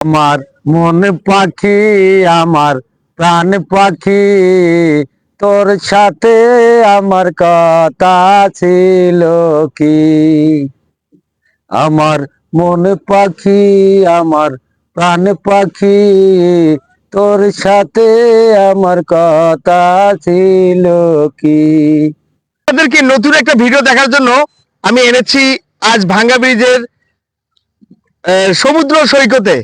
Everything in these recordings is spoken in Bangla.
আমার মন পাখি, আমার প্রাণ পাখি। তোর সাথে আমার কথা ছিল কি? আমার মন পাখি, আমার প্রাণ পাখি। তোর সাথে আমার কথা ছিল কি? আপনাদেরকে নতুন একটা ভিডিও দেখার জন্য আমি এনেছি আজ ভাঙ্গা ব্রিজের সমুদ্র সৈকতে।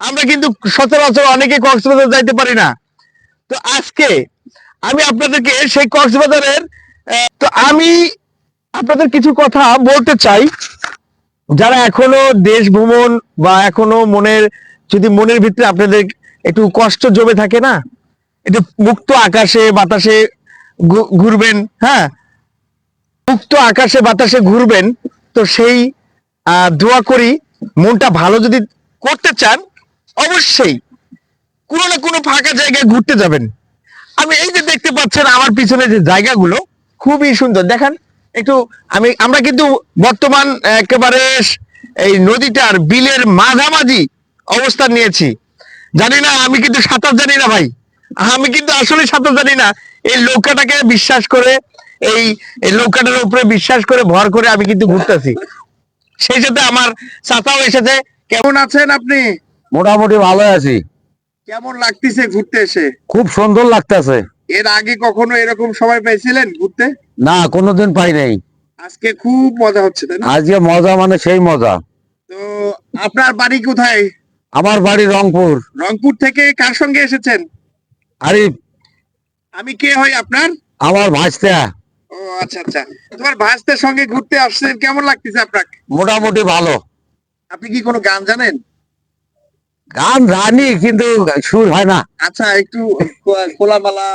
আমরা কিন্তু সচরাচর অনেকে কক্সবাজার যাইতে পারি না। তো আজকে আমি আপনাদেরকে সেই কক্সবাজারের তো আমি আপনাদের কিছু কথা বলতে চাই। যারা এখনও দেশ ভ্রমণ বা এখনও মনের, যদি মনের ভিতরে আপনাদের একটু কষ্ট জমে থাকে না, একটু মুক্ত আকাশে বাতাসে ঘুরবেন হ্যাঁ? মুক্ত আকাশে বাতাসে ঘুরবেন, তো সেই দোয়া করি, মনটা ভালো যদি করতে চান অবশ্যই কোনো না কোনো ফাঁকা জায়গায় ঘুরতে যাবেন। আমি এই যে দেখতে পাচ্ছেন আমার পিছনে যে জায়গাগুলো, খুবই সুন্দর। দেখেন, একটু আমি, আমরা কিন্তু বর্তমান একেবারে এই নদীটার বিলের মাঝামাঝি অবস্থান নিয়েছি। জানি না, আমি কিন্তু সাঁতার জানি না ভাই। আমি কিন্তু আসলে সাঁতার জানি না। এই নৌকাটাকে বিশ্বাস করে, এই নৌকাটার উপরে বিশ্বাস করে, ভর করে আমি কিন্তু ঘুরতেছি। সেই সাথে আমার চাচাও এসেছে। কেমন আছেন আপনি? মোটামুটি ভালো আছি। কেমন লাগতেছে ঘুরতে এসে? খুব সুন্দর লাগতেছে। এর আগে কখনো এরকম সময় পেয়েছিলেন ঘুরতে? না কোনোদিন পাই নাই। আজকে খুব মজা হচ্ছে তাই না? আজকে মজা মানে সেই মজা। তো আপনার বাড়ি কোথায়? আমার বাড়ি রংপুর। রংপুর থেকে কার সঙ্গে এসেছেন? আরিফ। আমি কে হই আপনার? আমার ভাজতা ও আচ্ছা আচ্ছা। তোমার ভাস্তের সঙ্গে ঘুরতে আসছেন কেমন লাগতেছে আপনাকে? মোটামুটি ভালো। আপনি কি কোনো গান জানেন? গান জানি কিন্তু সুর হয় না। আচ্ছা একটু খোলা- খোলামেলা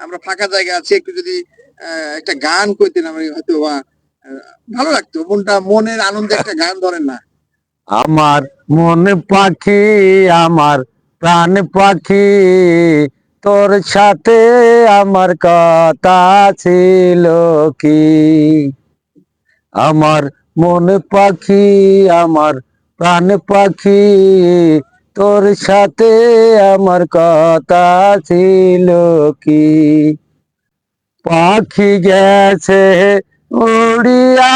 আমরা ফাঁকা জায়গা আছে একটু যদি একটা গান কইতেন আমি হয়তো বা ভালো লাগতো। মনটা মনের আনন্দে একটা গান ধরেন না। আমার মন পাখি আমার প্রাণ পাখি তোর সাথে আমার কথা ছিল কি? আমার মন পাখি আমার প্রাণ পাখি তোর সাথে আমার কথা ছিল কি? পাখি গেছে উড়িয়া।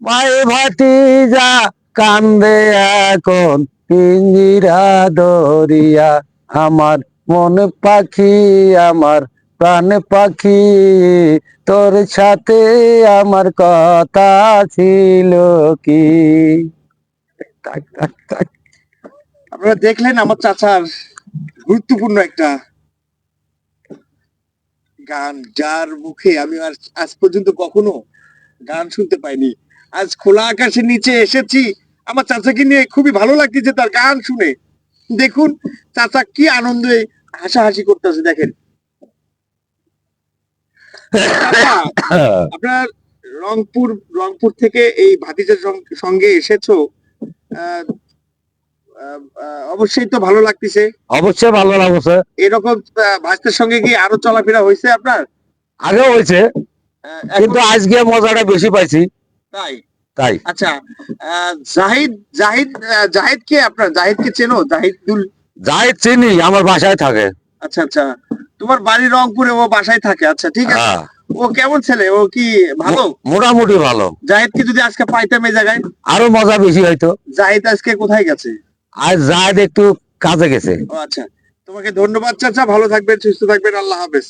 মাই ভাটিজা কান্দে এখন পিঞ্জিরা দরিয়া। আমার মন পাখি, আমার প্রাণ পাখি, তোর সাথে আমার কথা ছিল কি? তাক, তাক, তাক। আপনারা দেখলেন আমার চাচার গুরুত্বপূর্ণ একটা গান যার মুখে আমি আর আজ পর্যন্ত কখনো গান শুনতে পাইনি। আজ খোলা আকাশের নিচে এসেছি। আমার চাচাকে নিয়ে খুবই ভালো লাগতেছে তার গান শুনে। দেখুন চাচা কি আনন্দে হাসাহাসি করতেছে দেখেন। আপনার রংপুর রংপুর থেকে এই ভাতিজার সঙ্গে এসেছ। অবশ্যই তো ভালো লাগতেছে। অবশ্যই ভালো লাগছে। এরকম ভাস্তের সঙ্গে কি আরও চলাফেরা হয়েছে আপনার? আগে হয়েছে কিন্তু আজকে মজাটা বেশি পাইছি। তাই? তাই। আচ্ছা জাহিদ জাহিদ জাহিদ কে আপনার? জাহিদ কে চেনো? জাহিদুল যাই চিনি আমার বাসায় থাকে। আচ্ছা আচ্ছা। তোমার বাড়ি রংপুরে ও বাসায় থাকে। আচ্ছা ঠিক আছে। হ্যাঁ, ও কেমন ছেলে? ও কি ভালো? মোটামুটি ভালো। জাহিদকে যদি আজকে পাইতাম এই জায়গায়? আরও মজা বেশি হয়তো। জাহিদ আজকে কোথায় গেছে? আর জাহিদ একটু কাজে গেছে। ও আচ্ছা। তোমাকে ধন্যবাদ চাচা। ভালো থাকবেন সুস্থ থাকবেন। আল্লাহ হাফেজ।